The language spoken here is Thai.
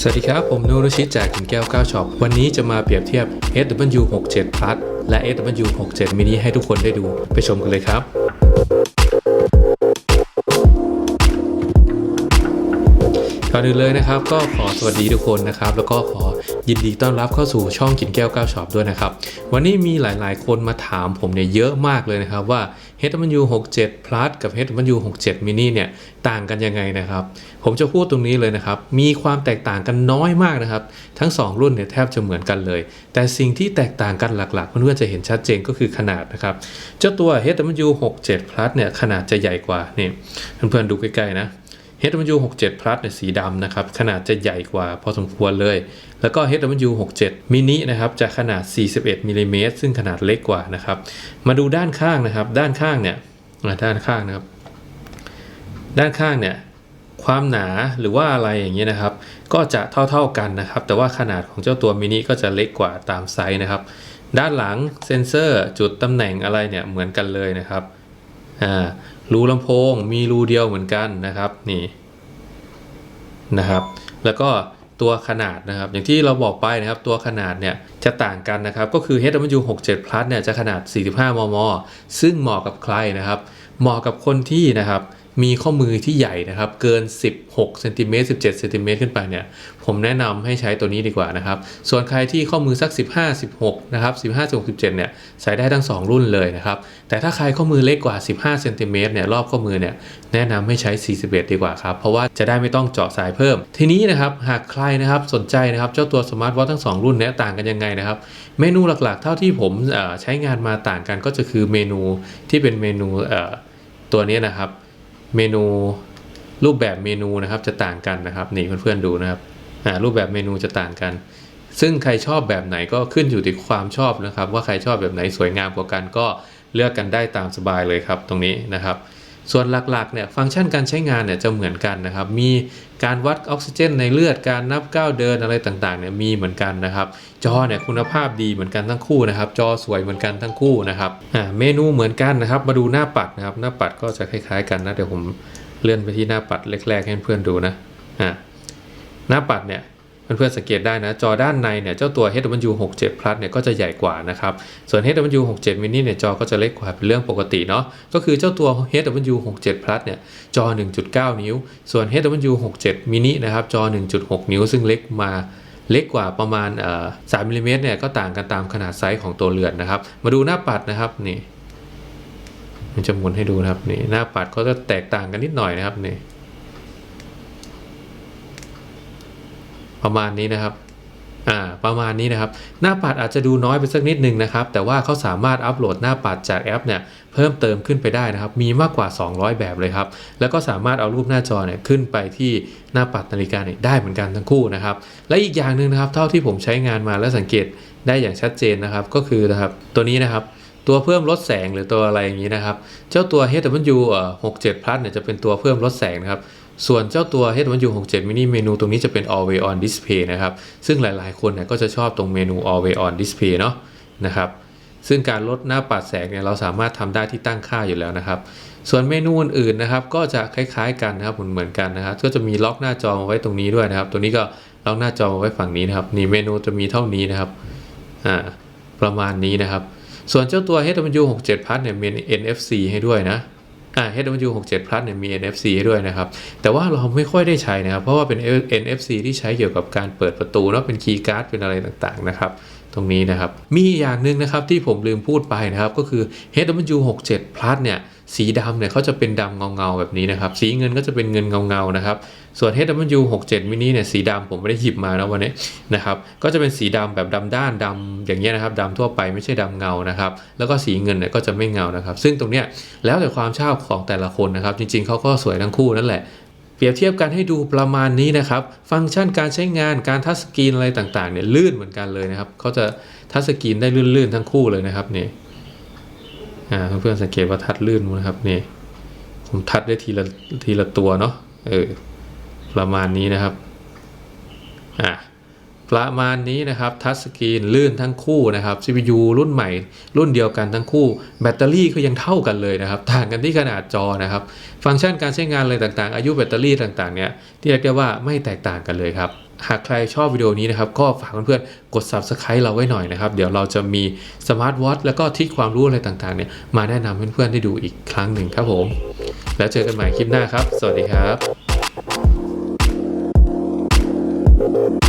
สวัสดีครับ ผมนูรุชิตจากกินแก้ว9ช็อป วันนี้จะมาเปรียบเทียบ SW67 Plus และ SW67 mini ให้ทุกคนได้ดูไปชมกันเลยครับก่อนอื่นเลยนะครับก็ขอสวัสดีทุกคนนะครับ แล้วก็ขอ ยินดีต้อนรับเข้าสู่ช่องกินแก้ว9ช็อปด้วยนะครับ วันนี้มีหลายๆ คนมาถามผมเนี่ยเยอะมากเลยนะครับว่า HW67 Plus กับ HW67 mini เนี่ยต่างกันยังไงนะครับ ผมจะพูดตรงนี้เลยนะครับ มีความแตกต่างกันน้อยมากนะครับ ทั้ง 2 รุ่นเนี่ยแทบจะเหมือนกันเลย แต่สิ่งที่แตกต่างกันหลักๆเพื่อนๆจะเห็นชัดเจนก็คือขนาดนะครับเจ้าตัว HW67 Plus เนี่ยขนาดจะใหญ่กว่านี่เพื่อนๆดูใกล้ๆนะ HW67 Plus เนี่ยสีดำนะครับ ขนาดจะใหญ่กว่าพอสมควรเลย แล้วก็ HW67 mini นะครับ จะขนาด 41มิลลิเมตรซึ่งขนาดเล็กกว่านะครับ มาดูด้านข้างนะครับ ด้านข้างเนี่ยด้านข้างนะครับ ด้านข้างเนี่ยความหนาหรือว่าอะไรอย่างเงี้ยนะครับ ก็จะเท่าๆกันนะครับ แต่ว่าขนาดของเจ้าตัวมินิก็จะเล็กกว่าตามไซส์นะครับ ด้านหลังเซ็นเซอร์จุดตำแหน่งอะไรเนี่ยเหมือนกันเลยนะครับ อ่า รูลำโพงมีรูเดียวเหมือนกันนะครับนี่นะครับ แล้วก็ตัวขนาดนะครับ อย่างที่เราบอกไปนะครับตัวขนาดเนี่ยจะต่างกันนะครับ ก็คือ HW67 Plus เนี่ยจะขนาด 45 มม ซึ่งเหมาะกับใครนะครับ เหมาะกับคนที่นะครับ มีข้อมือที่ใหญ่นะครับ เกิน 16เซนติเมตร17เซนติเมตรขึ้นไปเนี่ยผมแนะนำให้ใช้ตัวนี้ดีกว่านะครับ ส่วนใครที่ข้อมือสัก 15 16นะครับ15 16 17เนี่ยใส่ได้ทั้ง 2 รุ่นเลยนะครับ แต่ถ้าใครข้อมือเล็กกว่า 15เซนติเมตรเนี่ยรอบข้อมือเนี่ยแนะนำให้ใช้ 41 ดีกว่าครับ เพราะว่าจะได้ไม่ต้องเจาะสายเพิ่ม ทีนี้นะครับหากใครนะครับสนใจนะครับเจ้าตัวสมาร์ทวอททั้ง 2 รุ่นเนี้ต่างกันยังไงนะครับ เมนูหลักๆ เท่าที่ผมใช้งานมาต่างกันก็จะคือเมนูที่เป็นเมนูตัวนี้นะครับ เมนูรูปแบบเมนูนะครับจะต่างกันนะครับนี่เพื่อนๆดูนะครับอ่ารูปแบบเมนูจะต่างกัน ซึ่งใครชอบแบบไหนก็ขึ้นอยู่ที่ความชอบนะครับ ว่าใครชอบแบบไหนสวยงามกว่ากันก็เลือกกันได้ตามสบายเลยครับตรงนี้นะครับ ส่วนหลักๆเนี่ยฟังก์ชันการใช้งานเนี่ยจะเหมือนกันนะครับ มีการวัดออกซิเจนในเลือดการนับก้าวเดินอะไรต่างๆเนี่ยมีเหมือนกันนะครับ จอเนี่ยคุณภาพดีเหมือนกันทั้งคู่นะครับ จอสวยเหมือนกันทั้งคู่นะครับอ่าเมนูเหมือนกันนะครับ มาดูหน้าปัดนะครับ หน้าปัดก็จะคล้ายๆกันนะเดี๋ยวผมเลื่อนไปที่หน้าปัดแรกๆให้เพื่อนดูนะอ่าหน้าปัดเนี่ย เพื่อนๆสังเกตได้นะ จอด้านในเนี่ยเจ้าตัว HW67 Plus เนี่ยก็จะใหญ่กว่านะครับ ส่วน HW67 mini เนี่ยจอก็จะเล็กกว่าเป็นเรื่องปกติเนาะก็คือเจ้าตัว HW67 Plus เนี่ยจอ 1.9 นิ้ว ส่วน HW67 mini นะครับจอ 1.6 นิ้ว ซึ่งเล็กมาเล็กกว่าประมาณ3มิลลิเมตรเนี่ยก็ต่างกันตามขนาดไซส์ของตัวเรือนนะครับ มาดูหน้าปัดนะครับนี่มันจะหมุนให้ดูนะครับนี่หน้าปัดก็จะแตกต่างกันนิดหน่อยนะครับนี่ ประมาณนี้นะครับอ่าประมาณนี้นะครับ หน้าปัดอาจจะดูน้อยไปสักนิดนึงนะครับ แต่ว่าเขาสามารถอัปโหลดหน้าปัดจากแอปเนี่ยเพิ่มเติมขึ้นไปได้นะครับ มีมากกว่า 200 แบบเลยครับ แล้วก็สามารถเอารูปหน้าจอเนี่ยขึ้นไปที่หน้าปัดนาฬิกาเนี่ยได้เหมือนกันทั้งคู่นะครับ และอีกอย่างหนึ่งนะครับ เท่าที่ผมใช้งานมาและสังเกตได้อย่างชัดเจนนะครับ ก็คือนะครับตัวนี้นะครับตัวเพิ่มลดแสงหรือตัวอะไรอย่างนี้นะครับ เจ้าตัว HW เอ่อ67 Plus เนี่ยจะเป็นตัวเพิ่มลดแสงนะครับ ส่วนเจ้าตัว HW67 mini เมนูตรงนี้จะเป็น always on display นะครับ ซึ่งหลายๆ คนเนี่ยก็จะชอบตรงเมนู always on display เนาะนะครับ ซึ่งการลดหน้าปัดแสงเนี่ยเราสามารถทำได้ที่ตั้งค่าอยู่แล้วนะครับ ส่วนเมนูอื่นๆนะครับ ก็จะคล้ายๆกันนะครับเหมือนเหมือนกันนะครับ ก็จะมีล็อกหน้าจอมาไว้ตรงนี้ด้วยนะครับ ตัวนี้ก็ล็อกหน้าจอมาไว้ฝั่งนี้นะครับ นี่เมนูจะมีเท่านี้นะครับ อ่า ประมาณนี้นะครับ ส่วนเจ้าตัว HW67 Plus เนี่ยมี NFC ให้ด้วยนะ อ่า HW67 Plus เนี่ยมี NFC ให้ด้วยนะครับ แต่ว่าเราไม่ค่อยได้ใช้นะครับ เพราะว่าเป็น NFC ที่ใช้เกี่ยวกับการเปิดประตูเนาะเป็นคีย์การ์ดเป็นอะไรต่างๆนะครับ ตรงนี้นะครับ มีอย่างหนึ่งนะครับที่ผมลืมพูดไปนะครับก็คือ HW67 Plus เนี่ยสีดำเนี่ยเขาจะเป็นดำเงาๆแบบนี้นะครับ สีเงินก็จะเป็นเงินเงาๆนะครับ ส่วน HW67 mini เนี่ยสีดำผมไม่ได้หยิบมานะวันนี้นะครับ ก็จะเป็นสีดำแบบดำด้านดำอย่างเงี้ยนะครับดำทั่วไปไม่ใช่ดำเงานะครับ แล้วก็สีเงินเนี่ยก็จะไม่เงานะครับ ซึ่งตรงเนี้ยแล้วแต่ความชอบของแต่ละคนนะครับ จริงๆเขาก็สวยทั้งคู่นั่นแหละ รียบเทียบกันให้ดูประมาณนี้นะครับ ฟังก์ชันการใช้งานการทัชสกรีนอะไรต่างๆเนี่ยลื่นเหมือนกันเลยนะครับเขาจะทัชสกรีนได้ลื่นๆทั้งคู่เลยนะครับนี่เพื่อนๆสังเกตว่าทัดลื่นนะครับนี่ผมทัดได้ทีละทีละตัวเนาะเออประมาณนี้นะครับอ่า ประมาณนี้นะครับทัชสกรีนลื่นทั้งคู่นะครับ CPU รุ่นใหม่ รุ่นเดียวกันทั้งคู่ แบตเตอรี่ก็ยังเท่ากันเลยนะครับ ต่างกันที่ขนาดจอนะครับ ฟังก์ชันการใช้งานอะไรต่างๆ อายุแบตเตอรี่ต่างๆเนี่ยที่เรียกได้ว่าไม่แตกต่างกันเลยครับ หากใครชอบวิดีโอนี้นะครับ ก็ฝากเพื่อนๆกด subscribe เราไว้หน่อยนะครับ เดี๋ยวเราจะมีสมาร์ทวอทแล้วก็ทริคความรู้อะไรต่างๆเนี่ยมาแนะนำเพื่อนๆได้ดูอีกครั้งหนึ่งครับผม แล้วเจอกันใหม่คลิปหน้าครับ สวัสดีครับ